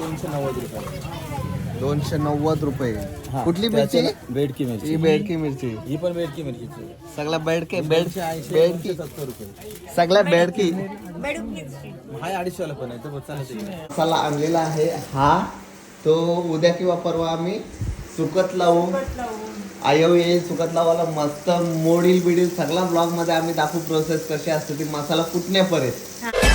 दोनशे नव्वद रुपये. दोनशे नव्वद रुपये. कुठली मिरची? बेडकी मिरची. ही बेडकी मिरची. ही पण बेडकी मिरचीची. आहे. सगळ्या बेडके बेड दोनशे ऐंशी बेडकी. सत्तर रुपये. सगळ्या बेडकी हाय अडीचशेला पण आहे मसाला आणलेला आहे. हा तो उद्या किंवा परवा आम्ही सुकत लावू. आयो ये सुकत लावायला मस्त मोडील बिडील सगळा ब्लॉगमध्ये आम्ही दाखवू प्रोसेस कशी असते ती मसाला कुटण्यापर्यंत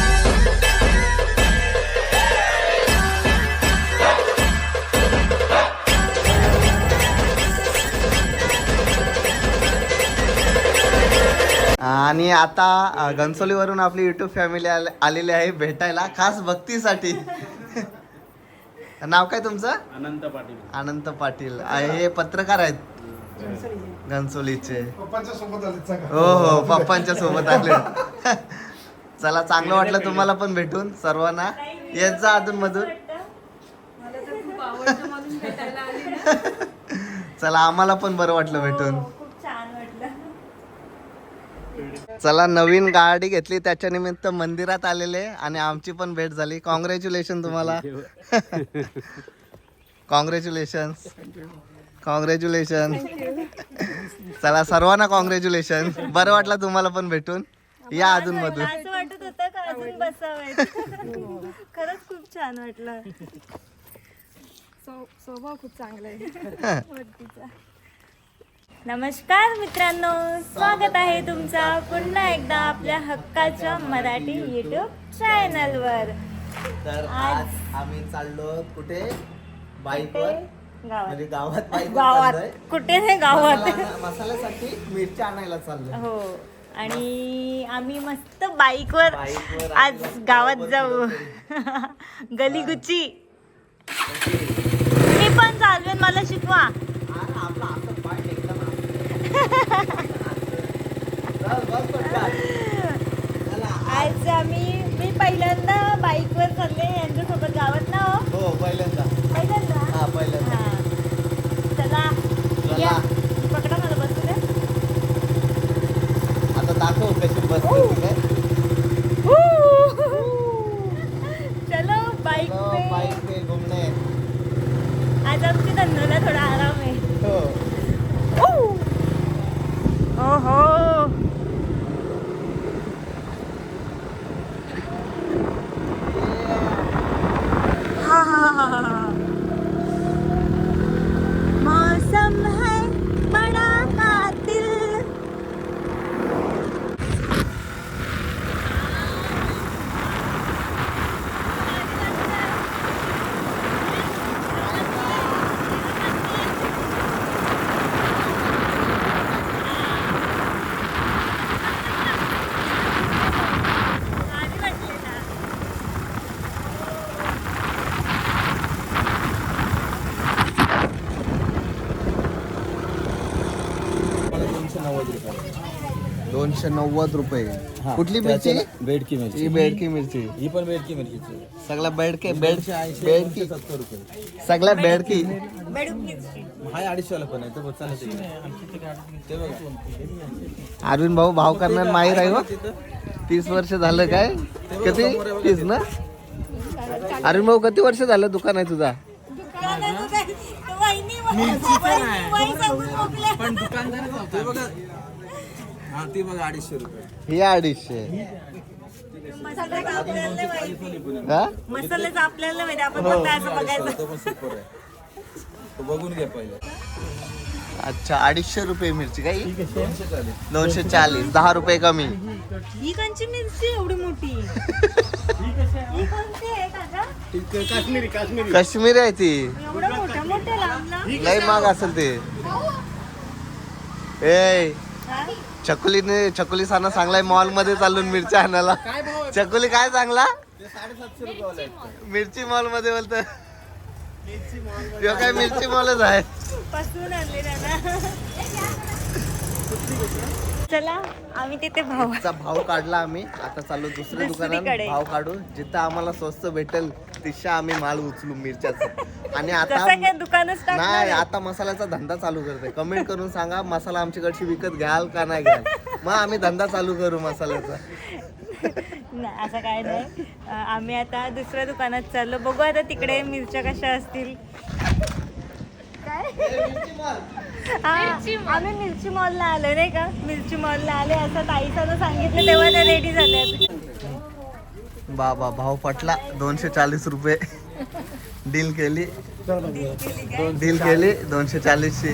आणि आता घनसोलीवरून आपली युट्यूब फॅमिली आलेली आहे भेटायला खास भक्तीसाठी. नाव काय तुमचं? अनंत पाटील. अनंत पाटील. हे पत्रकार आहेत. घनसोलीचे. हो हो पप्पांच्या सोबत आले. चला चांगलं वाटलं तुम्हाला पण भेटून सर्वांना. येत जा अधून मधून. मला तर खूप आवडतं म्हणून भेटायला आली ना. चला आम्हाला पण बरं वाटलं भेटून. छान वाटलं चला नवीन गाडी घेतली त्याच्या निमित्त मंदिरात आलेले आणि आमची पण भेट झाली. कॉंग्रॅच्युलेशन तुम्हाला. कॉंग्रॅच्युलेशन कॉंग्रॅच्युलेशन चला सर्वांना कॉंग्रॅच्युलेशन बरं वाटलं तुम्हाला पण भेटून. या अजून मधून असं वाटत होतं का अजून बसावं? खरंच खूप छान वाटलं. स्व- स्वभाव खूप चांगला आहे. नमस्कार मित्रांनो स्वागत आहे तुमचा पुन्हा एकदा आपल्या हक्काच्या मराठी युट्यूब चॅनलवर तर आज आम्ही चाललो कुठे? बाईकवर. गावात. म्हणजे गावात गावात. कुठे नाही गावात. मसाल्यासाठी मिरच्या आणायला चाललो हो आणि आम्ही मस्त बाईकवर बाईकवर आज गावात जाऊ. गलीगुच्ची मी पण चालवेन मला शिकवा आणि आपला असं पाय टेकला ना. चल, बस पटकन. चला. आज आम्ही मी पहिल्यांदा बाईकवर चालले यांच्यासोबत गावात ना हो हो पहिल्यांदा पहिल्यांदा हा पहिल्यांदा हा. चला चला. या पकडा मला बसू दे आता दाखव कशी बसते काय चलो बाईक चलो, पे बाईक पे घुमणे आज आमची धंदोला थोडा आराम आहे हो ओहो हा, हा, हा, हा, हा. मौसम है बड़ा कातिल गाडी वाटली ना मला दोनशे नव्वद रुपये दोनशे नव्वद रुपये. कुठली मिरची? बेडकी ही मिरची बेडकी मिरची. ही पण बेडकी मिरचीची आहे. सगळ्या बेडके बेड ऐंशी बेडकी. सत्तर रुपये. सगळ्या बेडकी हाय अडीचशेला पण आहे बघा. अरविंद भाऊ भाव करणार माहीर आहे हो. तीस वर्ष झालं काय? किती? तीस ना? अरविंद भाऊ किती वर्ष झालं दुकान आहे तुझा? पण दुकानदार हा ती बघा अडीचशे रुपये. ही अडीचशे. हा? मसाल्याचं आपल्याला माहिती. आपण फक्त असं बघायचं. तो पण सुपर आहे. तो बघून घ्या पहिले. अच्छा अडीचशे रुपये मिरची काय ही? दोनशे चालीस दोनशे चाळीस. दहा रुपये कमी. ही कंची मिरची? एवढी मोठी. ही कोणती आहे काका काश्मीरी आहे ती. एवढ्या मोठ्या मोठ्या लांब लांब लय महाग असेल ते. ए. हा? चकुलीने चकुली साना चांगलाय मॉलमध्ये चालून मिरची आणायला. चकुली काय चांगला? मिरची मॉलमध्ये बोलत काय मिरची मॉलच आहे? चला आम्ही तिथे भाव. काढला आम्ही. आता चालू दुसऱ्या दुकानात. भाव काढू जिथं आम्हाला स्वस्त भेटेल तिशा आम्ही माल उचलू मिरच्याचा. आणि आता काय दुकानच टाकणार नाही आहे. आता मसाल्याचा धंदा चालू करते. कमेंट करून सांगा मसाला आमच्याकडची विकत घ्याल का नाही घ्याल? मग आम्ही धंदा चालू करू मसाल्याचा. नाही असं काय नाही. अं, आम्ही आता दुसऱ्या दुकानात चाललो. बघू आता तिकडे मिरच्या कशा असतील. काय? हा, आम्ही मिरची मॉलला आलो नाही का? मिरची मॉलला आले असं ताईसानं सांगितलं तेव्हा त्या रेडी झाल्या बाबा भाव पटला दोनशे चाळीस रुपये. डील केली. डील केली दोनशे चाळीसची.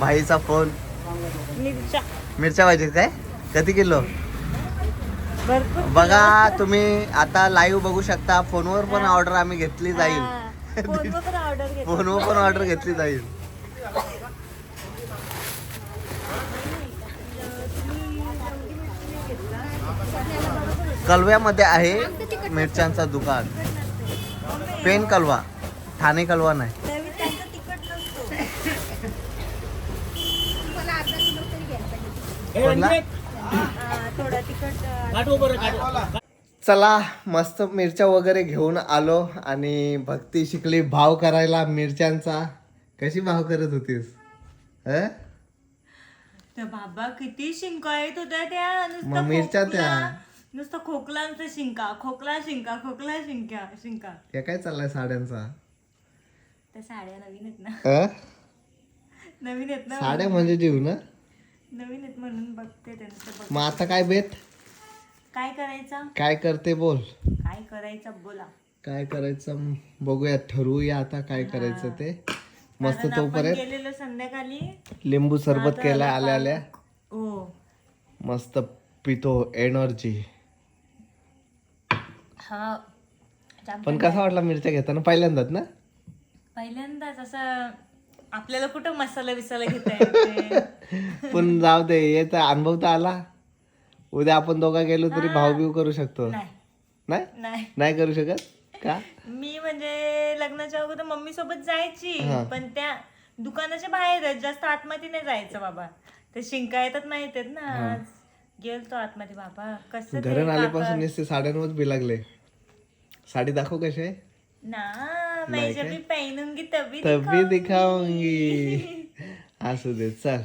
भाईचा फोन. मिरच्या. पाहिजे काय? किती किलो? बघा तुम्ही आता लाईव्ह बघू शकता. फोनवर पण ऑर्डर आम्ही घेतली जाईल. फोनवर पण ऑर्डर घेतली जाईल. कलव्यामध्ये आहे मिरच्यांचा दुकान. पेन कलवा ठाणे कलवा नाही. चला मस्त मिरच्या वगैरे घेऊन आलो आणि भक्ती शिकली भाव करायला मिरच्यांचा. कशी भाव करत होतीस? हं? बाबा किती शिंका येत होत्या त्या मग मिरच्या त्या. नुसतं खोकलांचा शिंका खोकला शिंका खोकला शिंका शिंका. हे काय चाललंय साड्यांचा? त्या साड्या नवीन आहेत ना. हं? नवीन आहेत ना साड्या म्हणजे जीव ना? नवीन आहेत म्हणून बघते त्यांचं बघ मग आता काय बेत? काय करायचं? काय करते बोल. काय करायचं बोला. काय करायचं बघूया ठरवूया आता काय करायचं ते. मस्त कारण आपण तोपर्यंत गेलेलो संध्याकाळी लिंबू सरबत केलाय आल्या आल्या. हो. मस्त पितो एनर्जी. हा. पण कसा वाटला मिरच्या घेताना? पहिल्यांदाच ना? पहिल्यांदाच असं आपल्याला कुठं मसाला बिसाला घेता येते पण जाऊ दे तर अनुभव तर आला. उद्या आपण दोघा गेलो तरी भाव बिव करू शकतो. नाही. नाही? करू शकत? का? मी म्हणजे लग्नाच्या अगोदर मम्मी सोबत जायची पण त्या दुकानाच्या बाहेरच जास्त आतमध्ये नाही जायचं बाबा. ते शिंका येतात माहीत आहेत ना गेलतो आतमध्ये बाबा. कसं ते घरून आल्यापासून नुसते साड्यांवर बी लागले. साडी दाखव कशी आहे? ना मैं जब भी पहनूंगी तभी तभी दिखाऊंगी. असू दे चल.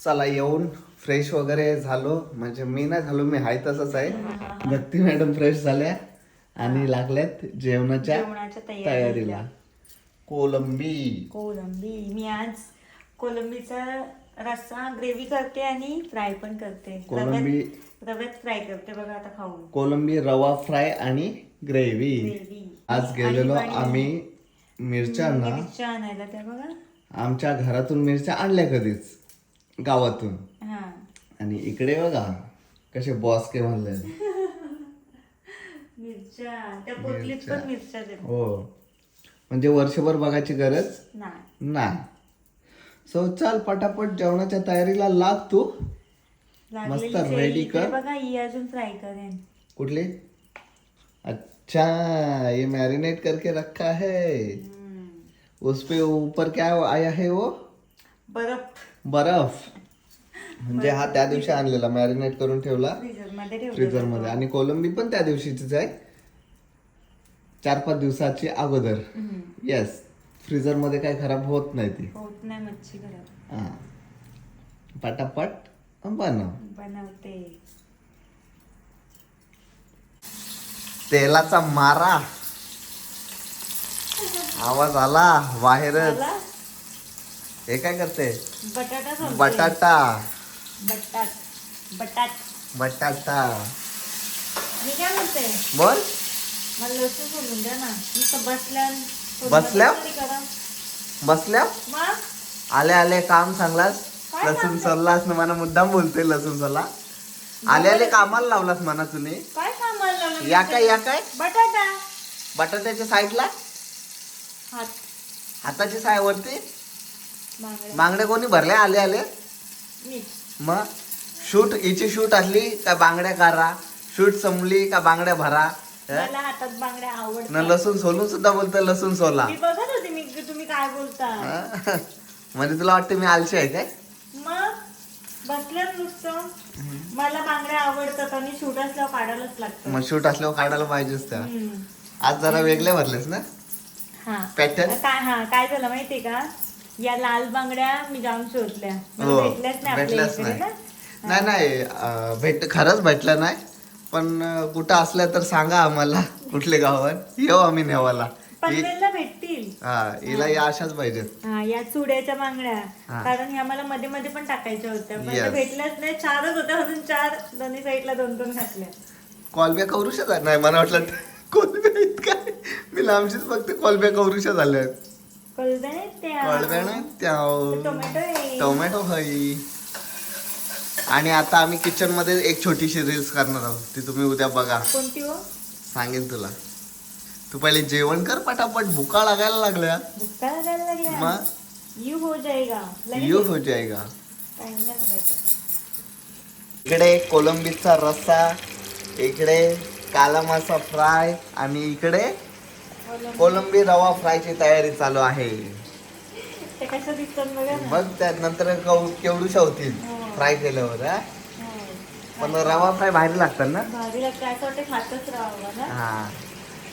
चला येऊन फ्रेश वगैरे झालो. म्हणजे मी नाही झालो मी हाय तसंच आहे. भक्ती मॅडम फ्रेश झाल्या आणि लागल्यात जेवणाच्या जेवणाच्या तयारी तयारीला. कोलंबी. कोलंबी. मी आज कोलंबीचा रस्सा ग्रेव्ही करते आणि फ्राय पण करते. कोलंबी रव्यात रव्यात फ्राय करते बघा आता खाऊन. कोलंबी रवा फ्राय आणि ग्रेव्ही आज गेलेलो आम्ही मिरच्या आणायला त्या बघा. आमच्या घरातून मिरच्या आणल्या कधीच. गावातून. हा. आणि इकडे बघा कसे बॉस के म्हणले. मिरच्या. त्या पोटलीत पण मिरच्या. हो. म्हणजे वर्षभर बघायची गरज नाही. नाही. सो चल पटापट जेवणाच्या तयारीला लाग तू. लागलेली मस्त इकडे कर. बघा ही अजून फ्राय करेन. कुठली? अच्छा ये मैरिनेट करके रखा है. उस पे ऊपर क्या आया है वो? बर्फ. बर्फ. म्हणजे हा त्या दिवशी आणलेला मॅरिनेट करून ठेवला. फ्रीजरमध्ये ठेवलं फ्रीझरमध्ये आणि कोलंबी पण त्या दिवशीचीच आहे. चार पाच दिवसाची अगोदर. येस फ्रीझरमध्ये काही खराब होत नाही ती. होत नाही मच्छी घरात हा. पटापट बनव. बनवते. तेलाचा मारा. आवाज आला बाहेरच. मला हे काय करते? बटाटा सोलते. बटाटा. बटाट. बटाट. बटाटा. मी काय म्हणते? बोल. मला लसूण सोलून द्या ना. नुसतं बसल्या बसल्या? बसल्या? आले आले काम सांगलास? लसूण सोललास ना मला मुद्दाम बोलते लसूण सोला आले आले कामाला लावलास म्हणा तुम्ही. काय कामाला लावलं या काय या काय? बटाटा. बटाट्याच्या साईडला? हात. हाताची साय वरती बांगड्या बांगडे कोणी भरले आले आले. मग? शूट हिची शूट असली का बांगड्या करा? शूट संपली का बांगड्या भरा? मला हातात बांगड्या न आवडतात लसूण सोलून सुद्धा बोलतोय लसूण सोला. मी बघत होते मी तुम्ही काय बोलता. हं? म्हणजे तुला वाटतं मी आलशी आहे काय? मग? बसल्यात नुसतं. मला बांगड्या आवडतात आणि शूट असल्यावर काढायलाच लागतं. मग शूट असल्यावर काढायला पाहिजेच त्या हम्म. आज जरा वेगळे भरलेस ना? हा. पॅटर्न काय हा काय झालं माहितीये का? या लाल बांगड्या मी जाम शोधल्या. मला हो, भेटल्याच नाही आपल्या इकडे नाही. ना? नाही नाही अं, भेट खरंच भेटलं नाही. पण कुठं असलं तर सांगा आम्हाला कुठले गावात. येऊ आम्ही नेवाला. पनवेलला भेटतील. हा हिला या अशाच पाहिजेत. हा या चुड्याच्या बांगड्या. हा. कारण ह्या मला मध्ये मध्ये पण टाकायच्या होत्या. पण Yes. त्या भेटल्याच नाही चारच होत्या. म्हणून चार दोन्ही साईडला दोन दोन घातल्या. कॉलब्या कवरुशा झाल्या नाही मला वाटलं कॉलब्या आहेत काय मी लांबशीच फक्त कॉलब्या कवरुशा झाल्या कळलं त्या. कॉलब्या नाही त्या टोमॅटो आहे. टोमॅटो हई. आणि आता आम्ही किचनमध्ये एक छोटीशी रील्स करणार आहोत. ती तुम्ही उद्या बघा. कोणती हो? सांगेन तुला. तू पहिले जेवण कर पटापट. भुका लागायला लागल्या. भुक्का लागायला लागल्या? मग? यू हो जाएगा लगेच यू हो जाएगा time नाही लागायचा. इकडे कोलंबीचा रस्सा इकडे काला मासा फ्राय आणि इकडे कोलंबी. रवा फ्रायची तयारी चालू आहे. ते कसं दिसतात बघा ना. बघ त्यानंतर कव- केवढूशा होतील. फ्राय केल्यावर हा? हो. पण रवा फ्राय भारी लागतात ना भारी लागतं असं वाटतं खातच राहावं ना हा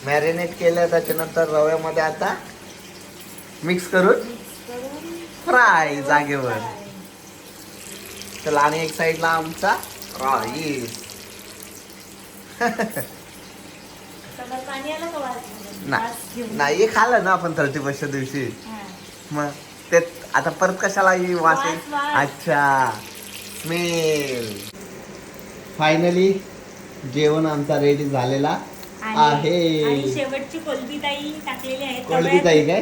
मॅरिनेट केलं त्याच्यानंतर रव्यामध्ये आता मिक्स करून फ्राय जागेवर चला आणि एक साइडला आमचा राईस. नाही खाल्लं ना आपण थर्टी फर्स्ट दिवशी. मग ते आता परत कशाला? वास. अच्छा स्मेल फायनली जेवण आमचा रेडी झालेला आहे. शेवटची कोलबी ताई टाकलेली आहे. कोळबी तव्यात. ताई काय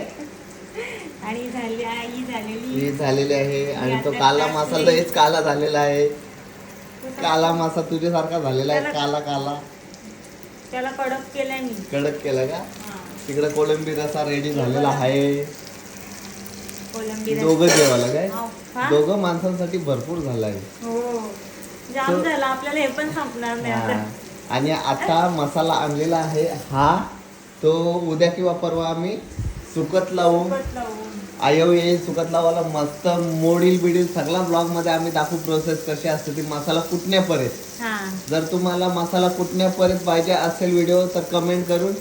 आणि झाली आई झालेली. ही झालेली आहे. आणि तो काला. मासा लयच काला झालेला आहे. काला मासा तुझ्यासारखा झालेला आहे. काला काला. त्याला कडक केलाय मी कडक केला का. तिकडे कोलंबी रसा रेडी झालेला आहे. कोलंबी रस्सा. दोघं जेवायला काय हा. दोघं माणसांसाठी भरपूर झालं आहे हो जाम So- झाला आपल्याला हे पण संपणार नाही हा. आता आणि आता मसाला आणलेला आहे हा तो उद्या किंवा परवा आम्ही सुकत लावू सोबत लावून. आयो ये सुकत लावायला मस्त मोडील बिडील सगळ्या ब्लॉगमध्ये आम्ही दाखवू प्रोसेस कशी असते ती मसाला कुटण्यापर्यंत हा जर तुम्हाला मसाला कुटण्यापर्यंत पाहिजे असेल व्हिडिओ तर कमेंट करून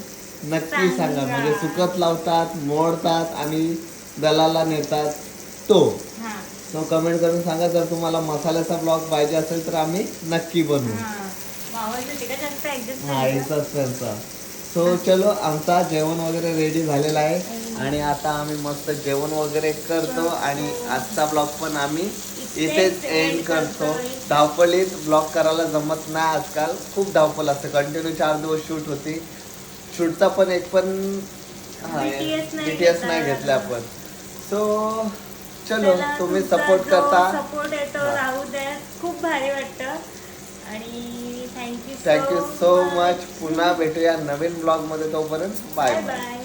नक्की सांगा सांगा. म्हणजे सुकत लावतात मोडतात आणि दलाला नेतात. तो. हा. तो कमेंट करून सांगा जर तुम्हाला मसाल्याचा ब्लॉग पाहिजे असेल तर आम्ही नक्की बनवू. हा. हा सो चलो आमचा जेवण वगैरे रेडी झालेला आहे. आणि आता आम्ही मस्त जेवण वगैरे करतो आणि आजचा ब्लॉग पण आम्ही इथेच एंड करतो. धावपळीत ब्लॉग करायला जमत नाही आजकाल. खूप धावपळ असते. कंटिन्यू चार दिवस शूट होती. शूटचा पण एक पण BTS नाही बीटीएस नाही घेतला. घेतला आपण. सो चलो तुम्ही सपोर्ट करता. सपोर्ट येतो हा. राहू द्या खूप भारी वाटतं. आणि थँक्यू थँक्यू सो मच पुन्हा भेटूया नवीन ब्लॉगमध्ये तोपर्यंत. Bye bye